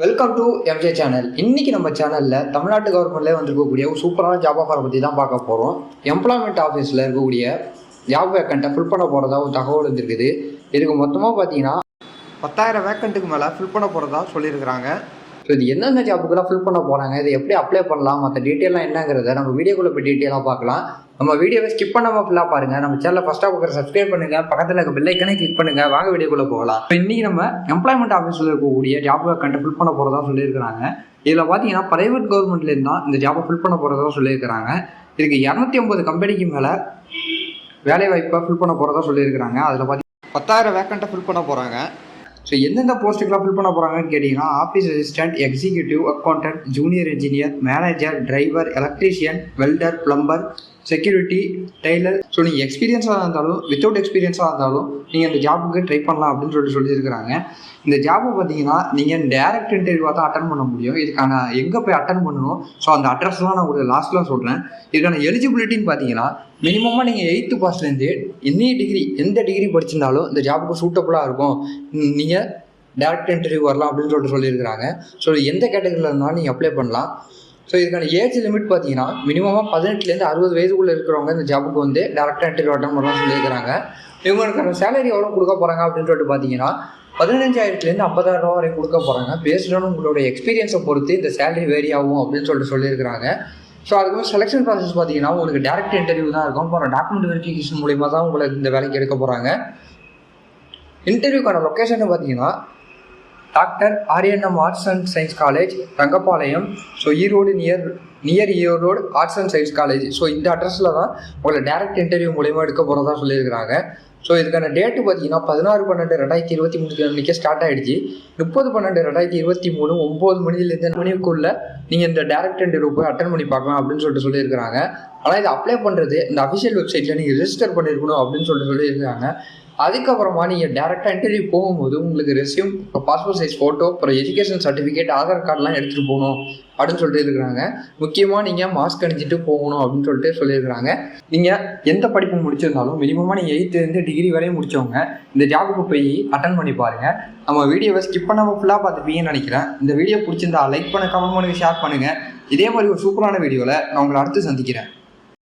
Welcome to MJ channel இன்றைக்கி நம்ம சேனலில் தமிழ்நாட்டு கவர்மெண்ட்லேயே வந்திருக்கக்கூடிய ஒரு சூப்பரான ஜாப் ஆஃபரை பற்றி தான் பார்க்க போகிறோம் எம்ப்ளாய்மெண்ட் ஆஃபீஸில் இருக்கக்கூடிய ஜாப் வேக்கண்ட்டை ஃபில் பண்ண போகிறதா ஒரு தகவல் வந்துருக்குது. இதுக்கு மொத்தமாக பார்த்தீங்கன்னா பத்தாயிரம் வேக்கண்ட்டுக்கு மேலே ஃபில் பண்ண போகிறதா சொல்லியிருக்கிறாங்க. ஸோ இது எந்தெந்த ஜாப்புக்கெல்லாம் ஃபில் பண்ண போகிறாங்க இது எப்படி அப்ளை பண்ணலாம்? மற்ற டீட்டெயிலாம் என்னங்கிறத நம்ம வீடியோக்குள்ளே போய் டீட்டெயிலாக பார்க்கலாம். நம்ம வீடியோவை ஸ்கிப் பண்ணாமல் ஃபுல்லாக பாருங்கள் நம்ம சேனலை ஃபஸ்ட்டாக பார்க்குற சப்ஸ்கிரைப் பண்ணுங்கள் பக்கத்தில் இருக்க பெல்லைக்கனே கிளிக் பண்ணுங்கள் வாங்க வீடியோக்குள்ளே போகலாம். இப்போ இன்றைக்கி நம்ம எம்ப்ளாய்மெண்ட் ஆஃபீஸில் இருக்கக்கூடிய ஜாப் வேக்கண்ட்டை ஃபில் பண்ண போகிறதா சொல்லியிருக்கிறாங்க. இதில் பார்த்தீங்கன்னா ப்ரைவேட் கவர்மெண்ட்லேருந்து தான் இந்த ஜாப்பை ஃபில் பண்ண போகிறதா சொல்லியிருக்கிறாங்க. இதுக்கு இரநூத்தி ஐம்பது கம்பெனிக்கு மேலே வேலைவாய்ப்பை ஃபில் பண்ண போகிறதா சொல்லியிருக்கிறாங்க. அதில் பார்த்தீங்கன்னா பத்தாயிரம் வேக்கண்ட்டை ஃபில் பண்ண போகிறாங்க ஸோ எந்தெந்த போஸ்ட்டுக்கெலாம் ஃபில் பண்ண போகிறாங்கன்னு கேட்டிங்கன்னா office assistant executive accountant junior engineer manager driver electrician welder plumber security tailor so நீங்கள் எக்ஸ்பீரியன்ஸாக இருந்தாலும் வித்தவுட் எக்ஸ்பீரியன்ஸாக இருந்தாலும் நீங்கள் இந்த ஜாபுக்கு ட்ரை பண்ணலாம் அப்படின்னு சொல்லிட்டு சொல்லியிருக்கிறாங்க. இந்த ஜாபை பார்த்தீங்கன்னா நீங்கள் டேரக்ட் இன்டர்வியூவாக தான் அட்டன் பண்ண முடியும். இதுக்கான எங்கே போய் அட்டன் பண்ணணும்? ஸோ அந்த அட்ரஸ்லாம் நான் உங்களுக்கு லாஸ்ட்டில் சொல்கிறேன் இதுக்கான எலிஜிபிலிட்டின்னு பார்த்தீங்கன்னா மினிமமாக நீங்கள் எயித்து பாஸ்லேருந்து எனி டிகிரி எந்த டிகிரி படிச்சிருந்தாலும் இந்த ஜாபுக்கு சூட்டபுளாக இருக்கும். நீங்கள் டேரக்ட் இன்டர்வியூ வரலாம் அப்படின்னு சொல்லிட்டு சொல்லியிருக்கிறாங்க. ஸோ எந்த கேட்டகரியில் இருந்தாலும் நீங்கள் அப்ளை பண்ணலாம். ஸோ இதுக்கான ஏஜ் லிமிட் பார்த்தீங்கன்னா மினிமமாக பதினெட்டுலேருந்து அறுபது வயதுக்குள்ளே இருக்கிறவங்க இந்த ஜாபுக்கு வந்து டேரக்டாக இன்டர்வியூ அட்டன் பண்ணலாம் சொல்லியிருக்கிறாங்க. இவங்களுக்கான சேலரி எவ்வளோ கொடுக்க போகிறாங்க அப்படின்னு சொல்லிட்டு பார்த்தீங்கன்னா பதினஞ்சாயிரத்துலேருந்து ஐம்பதாயிரம் ரூபா வரைக்கும் கொடுக்க போகிறாங்க பேஸ்டான உங்களோட எக்ஸ்பீரியன்ஸை பொறுத்து இந்த சேலரி வேரி ஆகும் அப்படின்னு சொல்லிட்டு சொல்லியிருக்கிறாங்க. ஸோ அதுக்கு செலெக்ஷன் ப்ராசஸ் பார்த்தீங்கன்னா உங்களுக்கு டேரக்ட் இன்டர்வியூ தான் இருக்கும். அப்புறம் டாக்குமெண்ட் வெரிஃபிகேஷன் மூலிமா தான் உங்களை இந்த வேலைக்கு எடுக்க போகிறாங்க இன்டர்வியூக்கான லொக்கேஷன் பார்த்தீங்கன்னா doctor Ariyannam arts and science college Rangapalayam so Erode near near Erode arts and science college. So இந்த அட்ரஸில் தான் உங்களை டேரக்ட் இன்டர்வியூ மூலிமா எடுக்க போகிறதா சொல்லியிருக்கிறாங்க. ஸோ இதுக்கான டேட்டு பார்த்தீங்கன்னா பதினாறு பன்னெண்டு ரெண்டாயிரத்தி இருபத்தி மூணு மணிக்கே ஸ்டார்ட் ஆகிடுச்சு முப்பது பன்னெண்டு ரெண்டாயிரத்தி இருபத்தி மூணு ஒம்பது மணிலேருந்து மணிக்குள்ளே நீங்கள் இந்த டேரக்ட் இன்டர்வியூ போய் அட்டன் பண்ணி பார்க்கலாம் அப்படின்னு சொல்லிட்டு சொல்லியிருக்கிறாங்க. ஆனால் இதை அப்ளை பண்ணுறது இந்த அஃபிஷியல் வெப்சைட்டில் நீங்கள் ரெஜிஸ்டர் பண்ணியிருக்கணும் அப்படின்னு சொல்லிட்டு சொல்லியிருக்காங்க அதுக்கப்புறமா நீங்கள் டேரெக்டாக இன்டர்வியூ போகும்போது உங்களுக்கு ரெஸ்யூம் பாஸ்போர்ட் சைஸ் ஃபோட்டோ அப்புறம் எஜுகேஷன் சர்டிஃபிகேட் ஆதார் கார்டெலாம் எடுத்துகிட்டு போகணும் அப்படின்னு சொல்லிட்டு இருக்கிறாங்க. முக்கியமாக நீங்கள் மாஸ்க் அணிஞ்சிட்டு போகணும் அப்படின்னு சொல்லிட்டு சொல்லியிருக்கிறாங்க. நீங்கள் எந்த படிப்பு முடிச்சிருந்தாலும் மினிமமாக நீங்கள் எயித்துலேருந்து டிகிரி வரையும் முடித்தவங்க இந்த ஜாபுக்கு போய் அட்டன் பண்ணி பாருங்கள் நம்ம வீடியோவை ஸ்கிப் பண்ணாமல் ஃபுல்லாக பார்த்துப்பீங்கன்னு நினைக்கிறேன். இந்த வீடியோ பிடிச்சிருந்தா லைக் பண்ண கமெண்ட் பண்ணுங்கள் ஷேர் பண்ணுங்கள் இதே மாதிரி ஒரு சூப்பரான வீடியோவில் நான் உங்களை அடுத்து சந்திக்கிறேன்.